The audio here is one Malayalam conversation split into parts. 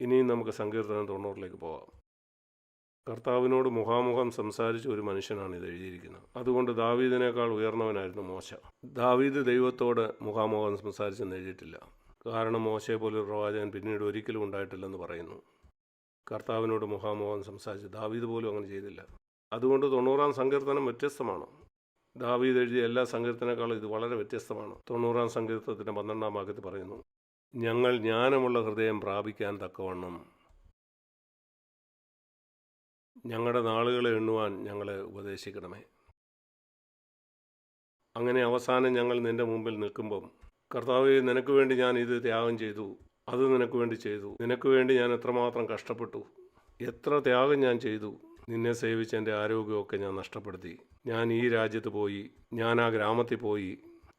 ഇനിയും നമുക്ക് സങ്കീർത്തനം തൊണ്ണൂറിലേക്ക് പോകാം കർത്താവിനോട് മുഖാമുഖം സംസാരിച്ച ഒരു മനുഷ്യനാണ് ഇത് എഴുതിയിരിക്കുന്നത്. അതുകൊണ്ട് ദാവീദിനേക്കാൾ ഉയർന്നവനായിരുന്നു മോശ. ദാവീദ് ദൈവത്തോട് മുഖാമുഖം സംസാരിച്ചെന്ന് എഴുതിയിട്ടില്ല. കാരണം മോശയെ പോലൊരു പ്രവാചകൻ പിന്നീട് ഒരിക്കലും ഉണ്ടായിട്ടില്ലെന്ന് പറയുന്നു. കർത്താവിനോട് മുഖാമുഖം സംസാരിച്ച് ദാവീദ് പോലും അങ്ങനെ ചെയ്തില്ല. അതുകൊണ്ട് തൊണ്ണൂറാം സങ്കീർത്തനം വ്യത്യസ്തമാണ്. ദാവീദ് എഴുതിയ എല്ലാ സങ്കീർത്തനേക്കാളും ഇത് വളരെ വ്യത്യസ്തമാണ്. തൊണ്ണൂറാം സങ്കീർത്തനത്തിന്റെ പന്ത്രണ്ടാം ഭാഗത്ത് പറയുന്നു ഞങ്ങൾ ജ്ഞാനമുള്ള ഹൃദയം പ്രാപിക്കാൻ തക്കവണ്ണം ഞങ്ങളുടെ നാളുകളെ എണ്ണുവാൻ ഞങ്ങളെ ഉപദേശിക്കണമേ. അങ്ങനെ അവസാനം ഞങ്ങൾ നിന്റെ മുമ്പിൽ നിൽക്കുമ്പം കർത്താവ് നിനക്ക് വേണ്ടി ഞാൻ ഇത് ത്യാഗം ചെയ്തു അത് നിനക്ക് വേണ്ടി ചെയ്തു നിനക്ക് വേണ്ടി ഞാൻ എത്രമാത്രം കഷ്ടപ്പെട്ടു എത്ര ത്യാഗം ഞാൻ ചെയ്തു നിന്നെ സേവിച്ച് എന്റെ ആരോഗ്യമൊക്കെ ഞാൻ നഷ്ടപ്പെടുത്തി. ഞാൻ ഈ രാജ്യത്ത് പോയി ഞാൻ ആ ഗ്രാമത്തിൽ പോയി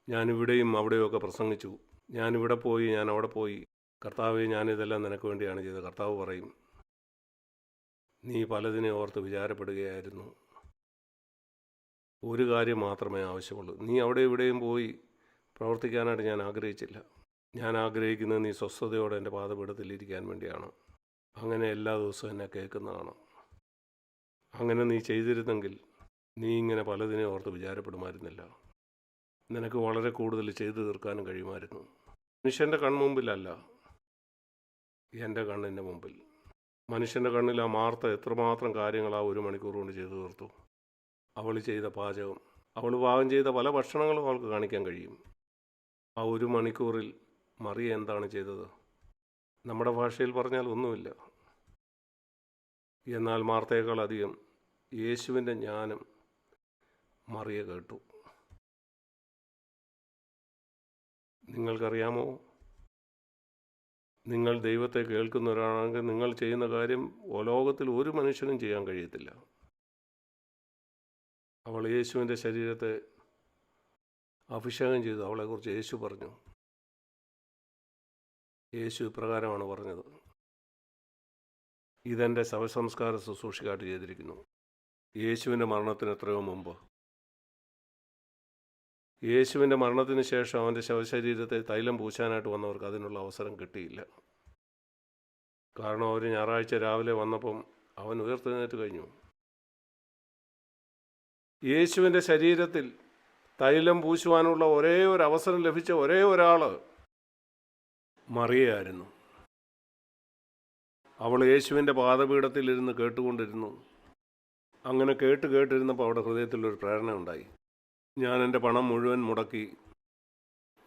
ഞാൻ ഇവിടെയും അവിടെയൊക്കെ പ്രസംഗിച്ചു. ഞാൻ ഇവിടെ പോയി ഞാൻ അവിടെ പോയി. കർത്താവ് ഞാനിതെല്ലാം നിനക്ക് വേണ്ടിയാണ് ചെയ്തത്. കർത്താവ് പറയും നീ പലതിനെ ഓർത്ത് വിചാരപ്പെടുകയായിരുന്നു. ഒരു കാര്യം മാത്രമേ ആവശ്യമുള്ളൂ. നീ അവിടെ ഇവിടെയും പോയി പ്രവർത്തിക്കാനായിട്ട് ഞാൻ ആഗ്രഹിച്ചില്ല. ഞാൻ ആഗ്രഹിക്കുന്നത് നീ സ്വസ്ഥതയോടെ എന്റെ പാതപീഠത്തിലിരിക്കാൻ വേണ്ടിയാണ്. അങ്ങനെ എല്ലാ ദിവസവും എന്നെ കേൾക്കുന്നതാണ്. അങ്ങനെ നീ ചെയ്തിരുന്നെങ്കിൽ നീ ഇങ്ങനെ പലതിനെ ഓർത്ത് വിചാരപ്പെടുമായിരുന്നില്ല. നിനക്ക് വളരെ കൂടുതൽ ചെയ്തു തീർക്കാനും കഴിയുമായിരുന്നു. മനുഷ്യന്റെ കൺമുമ്പിലല്ല എന്റെ കണ്ണിന്റെ മുമ്പിൽ. മനുഷ്യന്റെ കണ്ണിൽ ആ മാർത്ത എത്രമാത്രം കാര്യങ്ങൾ ആ ഒരു മണിക്കൂർ കൊണ്ട് ചെയ്തു തീർത്തു. അവൾ ചെയ്ത പാചകം അവൾ പാകം ചെയ്ത പല ഭക്ഷണങ്ങളും അവൾക്ക് കാണിക്കാൻ കഴിയും. ആ ഒരു മണിക്കൂറിൽ മറിയ എന്താണ് ചെയ്തത്? നമ്മുടെ ഭാഷയിൽ പറഞ്ഞാൽ ഒന്നുമില്ല. എന്നാൽ മാർത്തയേക്കാൾ അധികം യേശുവിന്റെ ജ്ഞാനം മറിയ കേട്ടു. നിങ്ങൾക്കറിയാമോ? നിങ്ങൾ ദൈവത്തെ കേൾക്കുന്ന ഒരാളാണെങ്കിൽ നിങ്ങൾ ചെയ്യുന്ന കാര്യം ലോകത്തിൽ ഒരു മനുഷ്യനും ചെയ്യാൻ കഴിയത്തില്ല. അവൾ യേശുവിന്റെ ശരീരത്തെ അഭിഷേകം ചെയ്തു. അവളെക്കുറിച്ച് യേശു പറഞ്ഞു. യേശു ഇപ്രകാരമാണ് പറഞ്ഞത്. ഇതെന്റെ ശവസംസ്കാര ശുശ്രൂഷയായിട്ട് ചെയ്തിരിക്കുന്നു. യേശുവിന്റെ മരണത്തിന് എത്രയോ മുമ്പ് യേശുവിന്റെ മരണത്തിന് ശേഷം അവന്റെ ശവശരീരത്തെ തൈലം പൂശാനായിട്ട് വന്നവർക്ക് അതിനുള്ള അവസരം കിട്ടിയില്ല. കാരണം അവർ ഞായറാഴ്ച രാവിലെ വന്നപ്പം അവൻ ഉയർത്തെഴുന്നേറ്റ് കഴിഞ്ഞു. യേശുവിന്റെ ശരീരത്തിൽ തൈലം പൂശുവാനുള്ള ഒരേ ഒരു അവസരം ലഭിച്ച ഒരേ ഒരാൾ മറിയായിരുന്നു അവൾ യേശുവിന്റെ പാദപീഠത്തിലിരുന്ന് കേട്ടുകൊണ്ടിരുന്നു. അങ്ങനെ കേട്ട് കേട്ടിരുന്നപ്പോൾ അവിടെ ഹൃദയത്തിലൊരു പ്രേരണ ഉണ്ടായി ഞാൻ എന്റെ പണം മുഴുവൻ മുടക്കി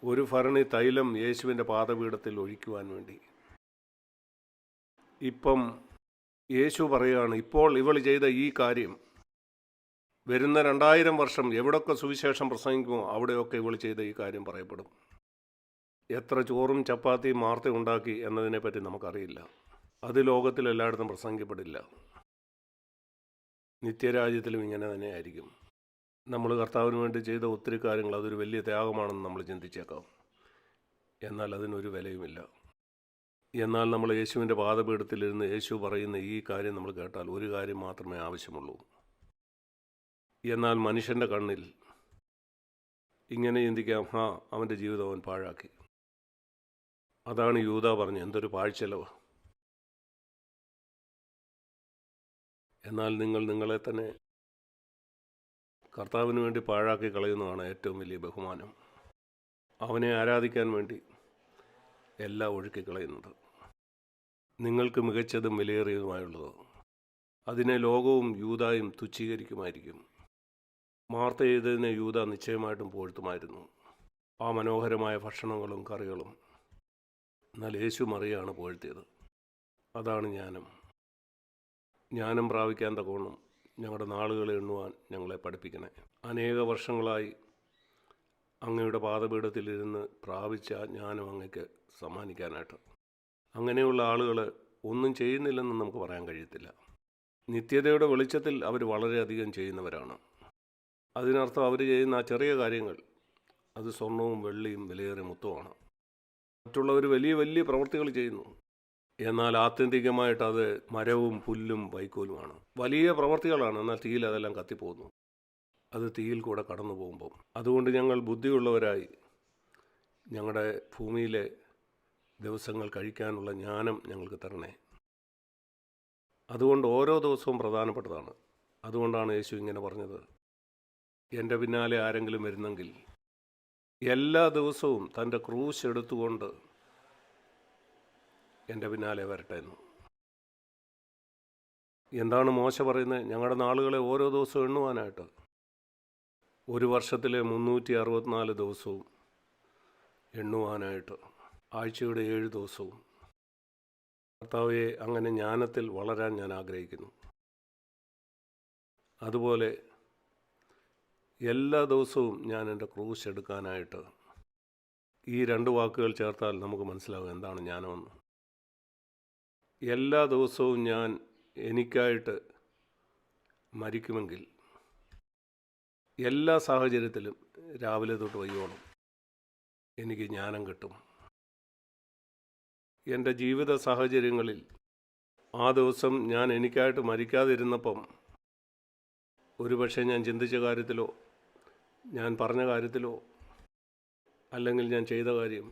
ഒരു ഭരണി തൈലം യേശുവിന്റെ പാദപീഠത്തിൽ ഒഴിക്കുവാൻ വേണ്ടി. ഇപ്പം യേശു പറയുകയാണ് ഇപ്പോൾ ഇവൾ ചെയ്ത ഈ കാര്യം വരുന്ന രണ്ടായിരം വർഷം എവിടൊക്കെ സുവിശേഷം പ്രസംഗിക്കുമോ അവിടെയൊക്കെ ഇവൾ ചെയ്ത ഈ കാര്യം പറയപ്പെടും. എത്ര ചോറും ചപ്പാത്തിയും മാർത്ത ഉണ്ടാക്കി എന്നതിനെപ്പറ്റി നമുക്കറിയില്ല. അത് ലോകത്തിൽ എല്ലായിടത്തും പ്രസംഗിക്കപ്പെടില്ല. നിത്യരാജ്യത്തിലും ഇങ്ങനെ തന്നെ ആയിരിക്കും നമ്മൾ കർത്താവിന് വേണ്ടി ചെയ്ത ഒത്തിരി കാര്യങ്ങൾ അതൊരു വലിയ ത്യാഗമാണെന്ന് നമ്മൾ ചിന്തിച്ചേക്കാം. എന്നാൽ അതിനൊരു വിലയുമില്ല. എന്നാൽ നമ്മൾ യേശുവിന്റെ പാദപീഠത്തിലിരുന്ന് യേശു പറയുന്ന ഈ കാര്യം നമ്മൾ കേട്ടാൽ ഒരു കാര്യം മാത്രമേ ആവശ്യമുള്ളൂ. എന്നാൽ മനുഷ്യന്റെ കണ്ണിൽ ഇങ്ങനെ ചിന്തിക്കാം ഹാ അവന്റെ ജീവിതം അവൻ പാഴാക്കി. അതാണ് യൂത പറഞ്ഞ് എന്തൊരു പാഴ്ചെലവ്. എന്നാൽ നിങ്ങൾ നിങ്ങളെ തന്നെ കർത്താവിന് വേണ്ടി പാഴാക്കി കളയുന്നതാണ് ഏറ്റവും വലിയ ബഹുമാനം. അവനെ ആരാധിക്കാൻ വേണ്ടി എല്ലാം ഒഴുക്കി കളയുന്നത്. നിങ്ങൾക്ക് മികച്ചതും വിലയേറിയതുമായുള്ളത്. അതിനെ ലോകവും യൂതായും തുച്ഛീകരിക്കുമായിരിക്കും. മാർത്ത ചെയ്തതിനെ യൂത നിശ്ചയമായിട്ടും പോഴ്ത്തുമായിരുന്നു ആ മനോഹരമായ ഭക്ഷണങ്ങളും കറികളും എന്നാൽ യേശു മറിയാണ് പോഴ്ത്തിയത് അതാണ് ജ്ഞാനം. ജ്ഞാനം പ്രാപിക്കാൻ തക്കവണ്ണം ഞങ്ങളുടെ നാളുകളെ എണ്ണുവാൻ ഞങ്ങളെ പഠിപ്പിക്കണേ. അനേക വർഷങ്ങളായി അങ്ങയുടെ പാദപീഠത്തിലിരുന്ന് പ്രാപിച്ച ജ്ഞാനം അങ്ങക്ക് സമ്മാനിക്കാനായിട്ട്. അങ്ങനെയുള്ള ആളുകൾ ഒന്നും ചെയ്യുന്നില്ലെന്ന് നമുക്ക് പറയാൻ കഴിയത്തില്ല. നിത്യതയുടെ വെളിച്ചത്തിൽ അവർ വളരെയധികം ചെയ്യുന്നവരാണ്. അതിനർത്ഥം അവർ ചെയ്യുന്ന ആ ചെറിയ കാര്യങ്ങൾ അത് സ്വർണവും വെള്ളിയും വിലയേറിയ മുത്തുമാണ്. മറ്റുള്ളവർ വലിയ വലിയ പ്രവൃത്തികൾ ചെയ്യുന്നു. എന്നാൽ ആത്യന്തികമായിട്ട് അത് മരവും പുല്ലും വൈക്കോലുമാണ്. വലിയ പ്രവർത്തികളാണ്. എന്നാൽ തീയിൽ അതെല്ലാം കത്തിപ്പോകുന്നു. അത് തീയിൽ കൂടെ കടന്നു പോകുമ്പോൾ. അതുകൊണ്ട് ഞങ്ങൾ ബുദ്ധിയുള്ളവരായി ഞങ്ങളുടെ ഭൂമിയിലെ ദിവസങ്ങൾ കഴിക്കാനുള്ള ജ്ഞാനം ഞങ്ങൾക്ക് തരണേ. അതുകൊണ്ട് ഓരോ ദിവസവും പ്രധാനപ്പെട്ടതാണ്. അതുകൊണ്ടാണ് യേശു ഇങ്ങനെ പറഞ്ഞത്. എന്റെ പിന്നാലെ ആരെങ്കിലും വരുന്നെങ്കിൽ എല്ലാ ദിവസവും തന്റെ ക്രൂശ് എടുത്തുകൊണ്ട് എന്റെ പിന്നാലെ വരട്ടെ എന്ന്. എന്താണ് മോശ പറയുന്നത്? ഞങ്ങളുടെ നാളുകളെ ഓരോ ദിവസവും എണ്ണുവാനായിട്ട്. ഒരു വർഷത്തിലെ മുന്നൂറ്റി അറുപത്തിനാല് ദിവസവും എണ്ണുവാനായിട്ട്. ആഴ്ചയുടെ ഏഴ് ദിവസവും. കർത്താവെ അങ്ങനെ ജ്ഞാനത്തിൽ വളരാൻ ഞാൻ ആഗ്രഹിക്കുന്നു. അതുപോലെ എല്ലാ ദിവസവും ഞാൻ എന്റെ ക്രൂശ് എടുക്കാനായിട്ട് ഈ രണ്ട് വാക്കുകൾ ചേർത്താൽ നമുക്ക് മനസ്സിലാവും എന്താണ് ജ്ഞാനമെന്ന്. എല്ലാ ദിവസവും ഞാൻ എനിക്കായിട്ട് മരിക്കുമെങ്കിൽ എല്ലാ സാഹചര്യത്തിലും രാവിലെ തൊട്ട് വയ്യോളം എനിക്ക് ജ്ഞാനം കിട്ടും. എന്റെ ജീവിത സാഹചര്യങ്ങളിൽ ആ ദിവസം ഞാൻ എനിക്കായിട്ട് മരിക്കാതിരുന്നപ്പം ഒരുപക്ഷെ ഞാൻ ചിന്തിച്ച കാര്യത്തിലോ ഞാൻ പറഞ്ഞ കാര്യത്തിലോ അല്ലെങ്കിൽ ഞാൻ ചെയ്ത കാര്യം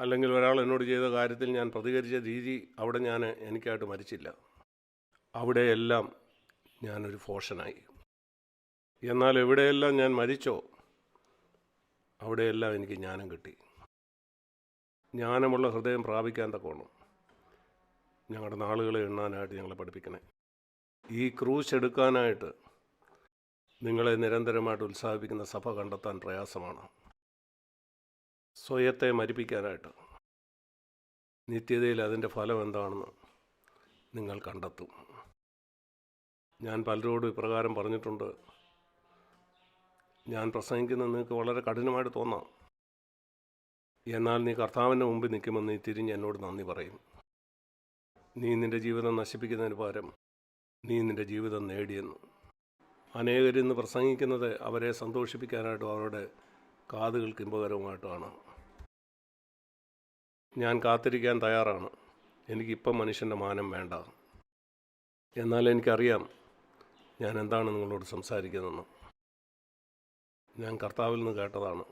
അല്ലെങ്കിൽ ഒരാൾ എന്നോട് ചെയ്ത കാര്യത്തിൽ ഞാൻ പ്രതികരിച്ച രീതി അവിടെ ഞാൻ എനിക്കായിട്ട് മരിച്ചില്ല. അവിടെയെല്ലാം ഞാനൊരു ഫോഷനായി. എന്നാൽ എവിടെയെല്ലാം ഞാൻ മരിച്ചോ അവിടെയെല്ലാം എനിക്ക് ജ്ഞാനം കിട്ടി. ജ്ഞാനമുള്ള ഹൃദയം പ്രാപിക്കാൻ തക്കോണം ഞങ്ങളുടെ നാളുകളെ എണ്ണാനായിട്ട് ഞങ്ങളെ പഠിപ്പിക്കണേ. ഈ ക്രൂശ് എടുക്കാനായിട്ട് നിങ്ങളെ നിരന്തരമായിട്ട് ഉത്സാഹിപ്പിക്കുന്ന സഭ കണ്ടെത്താൻ പ്രയാസമാണ്. സ്വയത്തെ മരിപ്പിക്കാനായിട്ട്. നിത്യതയിൽ അതിന്റെ ഫലം എന്താണെന്ന് നിങ്ങൾ കണ്ടെത്തും. ഞാൻ പലരോടും ഇപ്രകാരം പറഞ്ഞിട്ടുണ്ട്. ഞാൻ പ്രസംഗിക്കുന്നത് നിങ്ങൾക്ക് വളരെ കഠിനമായിട്ട് തോന്നാം. എന്നാൽ നീ കർത്താവിന്റെ മുമ്പിൽ നിൽക്കുമ്പോൾ നീ തിരിഞ്ഞ് എന്നോട് നന്ദി പറയും. നീ നിന്റെ ജീവിതം നശിപ്പിക്കുന്നതിന് പകരം നീ നിന്റെ ജീവിതം നേടിയെന്ന്. അനേകരിന്ന് പ്രസംഗിക്കുന്നത് അവരെ സന്തോഷിപ്പിക്കാനായിട്ടും അവരുടെ കാതുകൾക്ക് ഇമ്പകരവുമായിട്ടാണ് ഞാൻ കാത്തിരിക്കാൻ തയ്യാറാണ്. എനിക്കിപ്പം മനുഷ്യന്റെ മാനം വേണ്ട. എന്നാൽ എനിക്കറിയാം ഞാൻ എന്താണ് നിങ്ങളോട് സംസാരിക്കുന്നതെന്ന്. ഞാൻ കർത്താവിൽ നിന്ന് കേട്ടതാണ്.